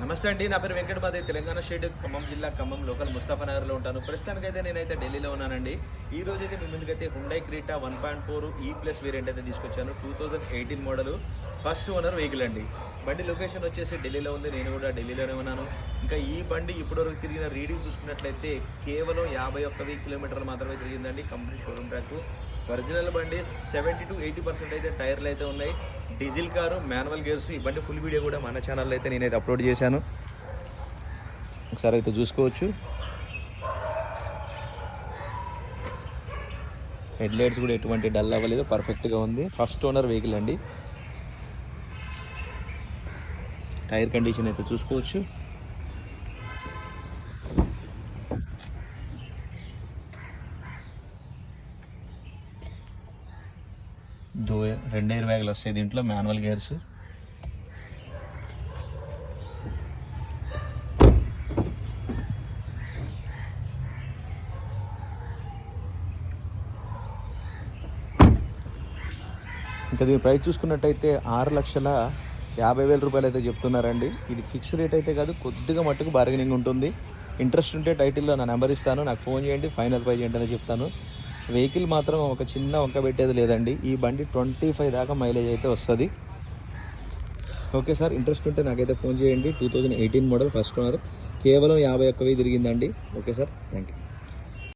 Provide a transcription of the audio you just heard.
నమస్తే అండి నా పేరు వెంకటమాదే తెలంగాణ స్టేట్ ఖమ్మం జిల్లా ఖమ్మం లోకల్ ముస్తాఫానగర్లో ఉంటాను. ప్రస్తుతానికైతే నేనైతే ఢిల్లీలో ఉన్నానండి. ఈ రోజు అయితే మీ ముందుకైతే Hyundai Creta one point four E plus variant అయితే తీసుకొచ్చాను. Two thousand eighteen model first owner vehicle అండి. బండి లొకేషన్ వచ్చేసి ఢిల్లీలో ఉంది. నేను కూడా ఢిల్లీలోనే ఉన్నాను. ఇంకా ఈ బండి ఇప్పటివరకు తిరిగిన రీడింగ్ చూసుకున్నట్లయితే కేవలం యాభై ఒక్కది కిలోమీటర్లు మాత్రమే తిరిగిందండి కంపెనీ షోరూమ్ ట్రాక్. ఒరిజినల్ బండి సెవెంటీ టు ఎయిటీ పర్సెంట్ అయితే టైర్లు అయితే ఉన్నాయి. డీజిల్ కారు మాన్యువల్ గేర్స్ ఈ బండి ఫుల్ వీడియో కూడా మన ఛానల్లో అయితే నేనైతే అప్లోడ్ చేశాను. ఒకసారి అయితే చూసుకోవచ్చు. హెడ్ లైట్స్ కూడా ఎటువంటి డల్ అవ్వలేదు. పర్ఫెక్ట్గా ఉంది. ఫస్ట్ ఓనర్ వెహికల్ అండి. టైర్ కండిషన్ అయితే చూసుకోవచ్చు. దో రెండు ఎయిర్ బ్యాగులు వస్తాయి దీంట్లో మాన్యువల్ గేర్స్. ఇంకా దీని ప్రైస్ చూసుకున్నట్టయితే ఆరు లక్షల యాభై వేల రూపాయలు అయితే చెప్తున్నారండి. ఇది ఫిక్స్ రేట్ అయితే కాదు కొద్దిగా మట్టుకు బార్గెనింగ్ ఉంటుంది. ఇంట్రెస్ట్ ఉంటే టైటిల్లో నా నెంబర్ ఇస్తాను నాకు ఫోన్ చేయండి ఫైనల్ పై చేయండి అని చెప్తాను. వెహికల్ మాత్రం ఒక చిన్న వంక పెట్టేది లేదండి. ఈ బండి ట్వంటీ ఫైవ్ దాకా మైలేజ్ అయితే వస్తుంది. ఓకే సార్ ఇంట్రెస్ట్ ఉంటే నాకైతే ఫోన్ చేయండి. Two thousand eighteen model first owner కేవలం యాభై ఒక్క వెయ్యి తిరిగిందండి. Okay sir thank you